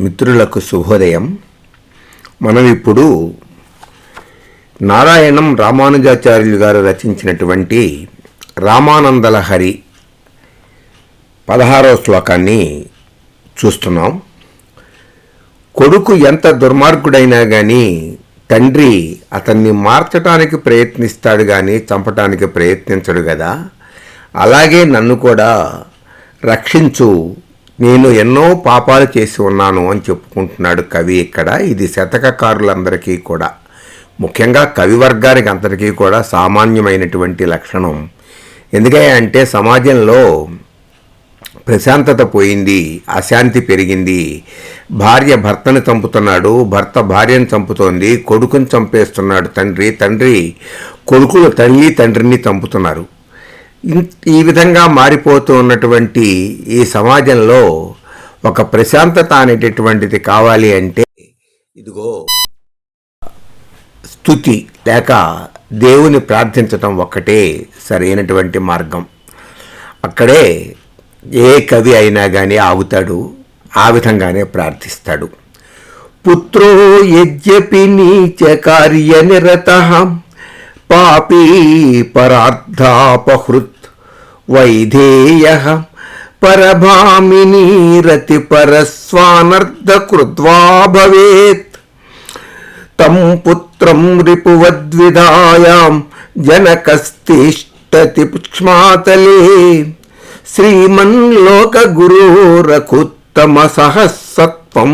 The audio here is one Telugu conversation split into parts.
మిత్రులకు శుభోదయం. మనం ఇప్పుడు నారాయణం రామానుజాచార్యులు గారు రచించినటువంటి రామానందలహరి పదహారవ శ్లోకాన్ని చూస్తున్నాం. కొడుకు ఎంత దుర్మార్గుడైనా కానీ తండ్రి అతన్ని మార్చటానికి ప్రయత్నిస్తాడు కానీ చంపటానికి ప్రయత్నించడు కదా అలాగే నన్ను కూడా రక్షించు నేను ఎన్నో పాపాలు చేసి ఉన్నాను అని చెప్పుకుంటున్నాడు కవి ఇక్కడ. ఇది శతకకారులందరికీ కూడా. ముఖ్యంగా కవి వర్గానికి అందరికీ కూడా సామాన్యమైనటువంటి లక్షణం. ఎందుకంటే సమాజంలో ప్రశాంతత పోయింది అశాంతి పెరిగింది. భార్య భర్తను చంపుతున్నాడు భర్త భార్యను చంపుతోంది కొడుకుని చంపేస్తున్నాడు తండ్రి. తండ్రి కొడుకులు తల్లి తండ్రిని చంపుతున్నారు. ఈ విధంగా మారిపోతూ ఉన్నటువంటి ఈ సమాజంలో ఒక ప్రశాంతత అనేటటువంటిది కావాలి అంటే ఇదిగో స్థుతి లేక దేవుని ప్రార్థించటం ఒక్కటే సరైనటువంటి మార్గం. అక్కడే ఏ కవి అయినా కానీ ఆగుతాడు ఆ విధంగానే ప్రార్థిస్తాడు. పుత్రో యజ్ఞపి నీచ కార్యనిరత పాపీ పరార్థాపహృత్ వైధేయ పరభామినీ రతి పరస్వానర్ధకృత్వా భవేత్ తం పుత్రం రిపువద్విధాయాం జనకస్తిష్టతి పుక్ష్మాతలే శ్రీమన్లోకగురోరకుత్తమ సహసత్వం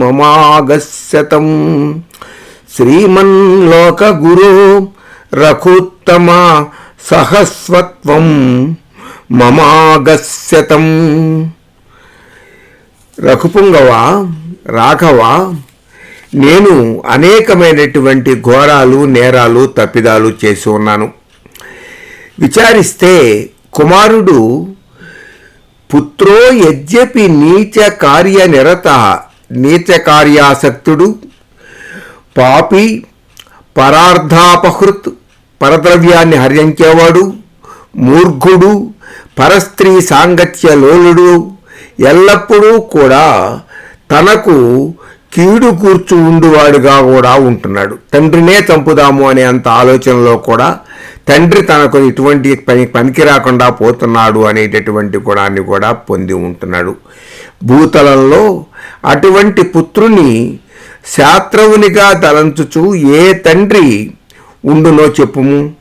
మమాగస్యతం శ్రీమన్లోకగురో రఘుత్తమ సహస్వత్వం మమాగస్యతం. రఘుపుంగవ రాఘవ నేను అనేకమైనటువంటి ఘోరాలు నేరాలు తప్పిదాలు చేసి ఉన్నాను. విచారిస్తే కుమారుడు పుత్రో యజ్ఞపి నీచ కార్య నిరత నీచ కార్యాసక్తుడు పాపి పరార్థాపహృత్ పరద్రవ్యాన్ని హరించేవాడు మూర్ఘుడు పరస్త్రీ సాంగత్య లోలుడు ఎల్లప్పుడూ కూడా తనకు కీడు కూర్చు ఉండువాడుగా కూడా ఉంటున్నాడు. తండ్రినే చంపుదాము అనే అంత ఆలోచనలో కూడా తండ్రి తనకు ఇటువంటి పని పనికి రాకుండా పోతున్నాడు అనేటటువంటి గుణాన్ని కూడా పొంది ఉంటున్నాడు. భూతలంలో అటువంటి పుత్రుని శాస్త్రవునిగా తలంచుచు ఏ తండ్రి ఉండునో చెప్పుము.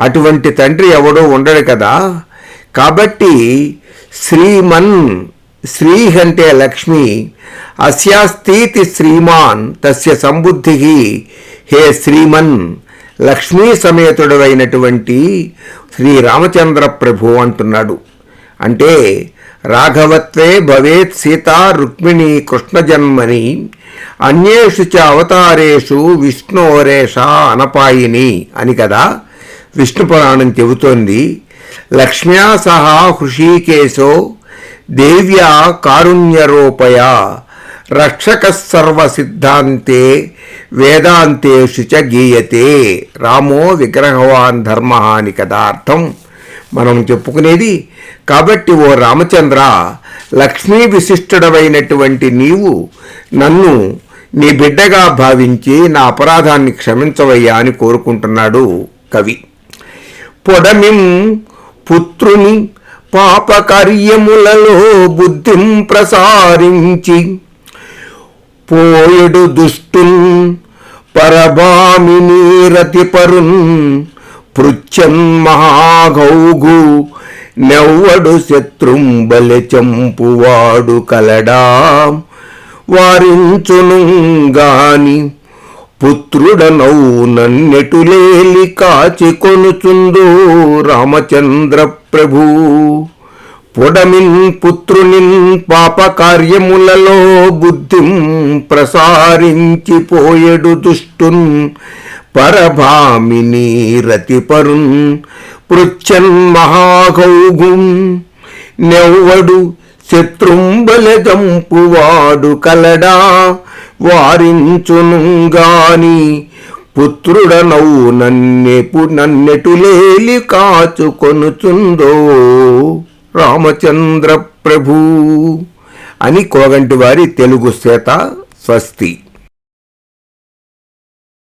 అటువంటి తండ్రి ఎవడో ఉండడు కదా. కాబట్టి శ్రీమన్ శ్రీ అంటే లక్ష్మి అస్యాస్తీతి శ్రీమాన్ తస్య సంబుద్ధి. హే శ్రీమన్ లక్ష్మీ సమేతుడైనటువంటి శ్రీ రామచంద్ర ప్రభు అంటున్నాడు. అంటే రాఘవత్వే భవేత్ సీతా రుక్మిణి కృష్ణ జన్మని అన్యేషు చ అవతారేషు విష్ణోరేష అనపాయిని అని కదా విష్ణు పురాణం చెబుతోంది. లక్ష్మ్యా సహా హృషీకేశో దేవ్యా కారుణ్యరూపయ రక్షక సర్వసిద్ధాంతే వేదాంతేషు చ గీయతే. రామో విగ్రహవాన్ ధర్మ అని కదా అర్థం మనం చెప్పుకునేది కాబట్టి ఓ రామచంద్ర లక్ష్మీ విశిష్టుడవైనటువంటి నీవు నన్ను నీ బిడ్డగా భావించి నా అపరాధాన్ని క్షమించవయ్యా అని కోరుకుంటున్నాడు కవి. పొడమిం పుత్రుని పాపకార్యములలో బుద్ధిం ప్రసారించి పోయడు దుష్టున్ పరభామిని రతిపరున్ పృచ్చన్మహాగౌగు నెవ్వడు శత్రుంబలి చంపువాడు కలడా. వారించును గాని పుత్రుడనౌ నన్నెటులేలి కాచి కొనుచుందో రామచంద్ర ప్రభు. పొడమిన్ పుత్రునిన్ పాప కార్యములలో బుద్ధిం ప్రసారించిపోయెడు దుష్టున్ పరభామిని రతిపరున్ పృచ్చన్ మహాగౌగుం నెవ్వడు శత్రుంబలదంపువాడు కలడా వారించునుగాని పుత్రుడనవు నన్నెపు నన్నెటులేలి కాచుకొనుచుందో రామచంద్ర ప్రభు అని కోగంటి వారి తెలుగు శ్వేత స్వస్తి.